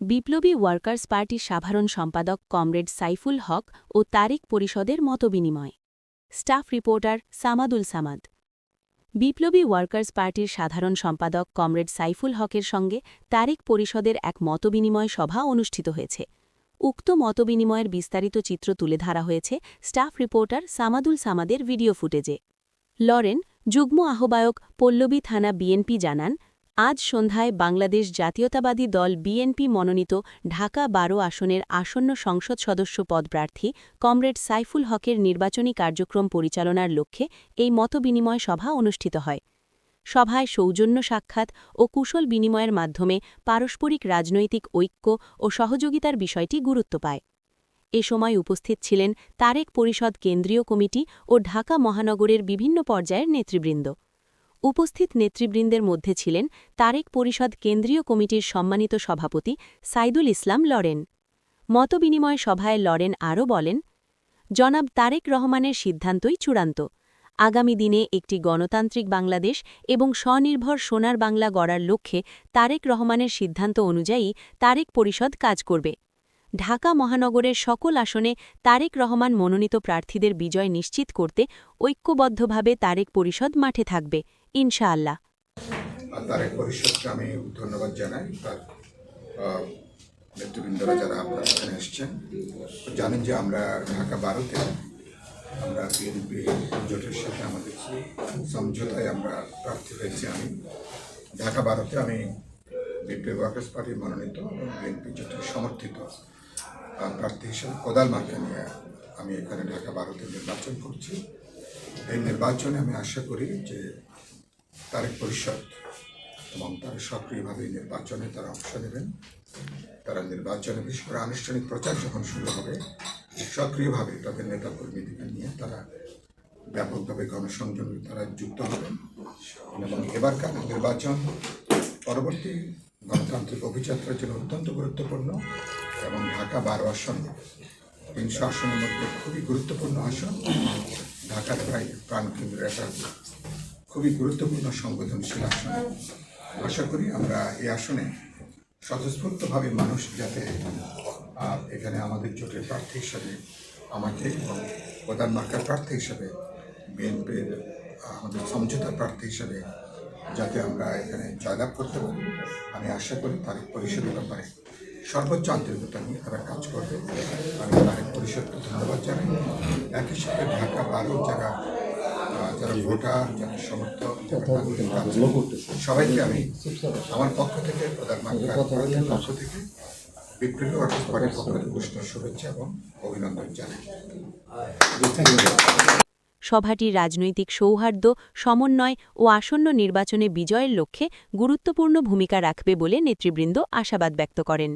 বিপ্লবী ওয়ার্কার্স পার্টির সাধারণ সম্পাদক কমরেড সাইফুল হক ও তারিক পরিষদের মতবিনিময়। Staff reporter Samadul Samad. বিপ্লবী ওয়ার্কার্স পার্টির সাধারণ সম্পাদক কমরেড সাইফুল হকের সঙ্গে তারিক পরিষদের এক মতবিনিময় সভা অনুষ্ঠিত হয়েছে। উক্ত মতবিনিময়ের বিস্তারিত চিত্র তুলে ধরা হয়েছে স্টাফ রিপোর্টার সামাদুল সামাদের ভিডিও ফুটেজে। লরেন, যুগ্ম আহ্বায়ক পল্লবী থানা বিএনপি জানান আজ সন্ধ্যায় বাংলাদেশ জাতীয়তাবাদী দল বিএনপি মনোনীত ঢাকা বারো আসনের আসন্ন সংসদ সদস্য পদপ্রার্থী কমরেড সাইফুল হকের নির্বাচনী কার্যক্রম পরিচালনার লক্ষ্যে এই মতবিনিময় সভা অনুষ্ঠিত হয়। সভায় সৌজন্য সাক্ষাৎ ও কুশল বিনিময়ের মাধ্যমে পারস্পরিক রাজনৈতিক ঐক্য ও সহযোগিতার বিষয়টি গুরুত্ব পায়। এ সময় উপস্থিত ছিলেন তারেক পরিষদ কেন্দ্রীয় কমিটি ও ঢাকা মহানগরের বিভিন্ন পর্যায়ের নেতৃবৃন্দ। উপস্থিত নেতৃবৃন্দের মধ্যে ছিলেন তারেক পরিষদ কেন্দ্রীয় কমিটির সম্মানিত সভাপতি সাইদুল ইসলাম লরেন। মতবিনিময় সভায় লরেন আরও বলেন, জনাব তারেক রহমানের সিদ্ধান্তই চূড়ান্ত। আগামী দিনে একটি গণতান্ত্রিক বাংলাদেশ এবং স্বনির্ভর সোনার বাংলা গড়ার লক্ষ্যে তারেক রহমানের সিদ্ধান্ত অনুযায়ী তারেক পরিষদ কাজ করবে। ঢাকা মহানগরের সকল আসনে তারেক রহমান মনোনীত প্রার্থীদের বিজয় নিশ্চিত করতে ঐক্যবদ্ধভাবে তারেক পরিষদ মাঠে থাকবে, ইনশাআল্লাহ। আর তার এক পরিষদকে আমি ধন্যবাদ জানাই। তার নেতৃবৃন্দরা যারা আপনারা এখানে এসছেন, জানেন যে আমরা ঢাকা বারোতে আমরা বিএনপি জোটের সাথে আমাদের সমঝোতায় আমরা প্রার্থী হয়েছি আমি। ঢাকা বারোতে আমি বিপ্লবী ওয়ার্কার্স পার্টির মনোনীত এবং বিএনপি জোটের সমর্থিত। প্রার্থী হিসেবে কোদাল মার্কা নিয়ে আমি এখানে ঢাকা বারোতে নির্বাচন করছি। এই নির্বাচনে আমি আশা করি যে তারেক পরিষদ এবং তারা সক্রিয়ভাবে নির্বাচনে তারা অংশ নেবেন। তারা নির্বাচনে বিশেষ করে আনুষ্ঠানিক প্রচার যখন শুরু হবে, সক্রিয়ভাবে তাদের নেতা কর্মীদেরকে নিয়ে তারা ব্যাপকভাবে গণসংযোগে তারা যুক্ত হবেন এবং এবারকার নির্বাচন পরবর্তী গণতান্ত্রিক অভিযাত্রার জন্য অত্যন্ত গুরুত্বপূর্ণ। এবং ঢাকা বারো আসন তিনশো আসনের মধ্যে খুবই গুরুত্বপূর্ণ আসন। ঢাকার প্রায় প্রাণকেন্দ্র একটা খুবই গুরুত্বপূর্ণ সংবেদনশীল আসন। আশা করি আমরা এই আসনে স্বতঃস্ফূর্তভাবে মানুষ যাতে আহ, এখানে আমাদের জোটের প্রার্থী হিসাবে আমাকে এবং প্রধান মার্কার প্রার্থী হিসাবে বিএনপির আমাদের সমঝোতা প্রার্থী হিসাবে যাতে আমরা এখানে জয়লাভ করতে পারি। আমি আশা করি তারিখ পরিষদের ব্যাপারে সর্বোচ্চ আন্তরিকতা নিয়ে তারা কাজ করবে। আমি তারিখ পরিষদকে ধন্যবাদ জানাই। একই সাথে ঢাকা বারো যারা যারা ভোটার যারা সমর্থক সবাইকে আমি আমার পক্ষ থেকে প্রধান পক্ষ থেকে বিপ্লবী ওয়ার্কার্স পার্টির পক্ষ থেকে উষ্ণ শুভেচ্ছা এবং অভিনন্দন জানাই। সভাটি রাজনৈতিক সৌহার্দ্য সমন্বয় ও আসন্ন নির্বাচনে বিজয়ের লক্ষ্যে গুরুত্বপূর্ণ ভূমিকা রাখবে বলে নেতৃবৃন্দ আশাবাদ ব্যক্ত করেন।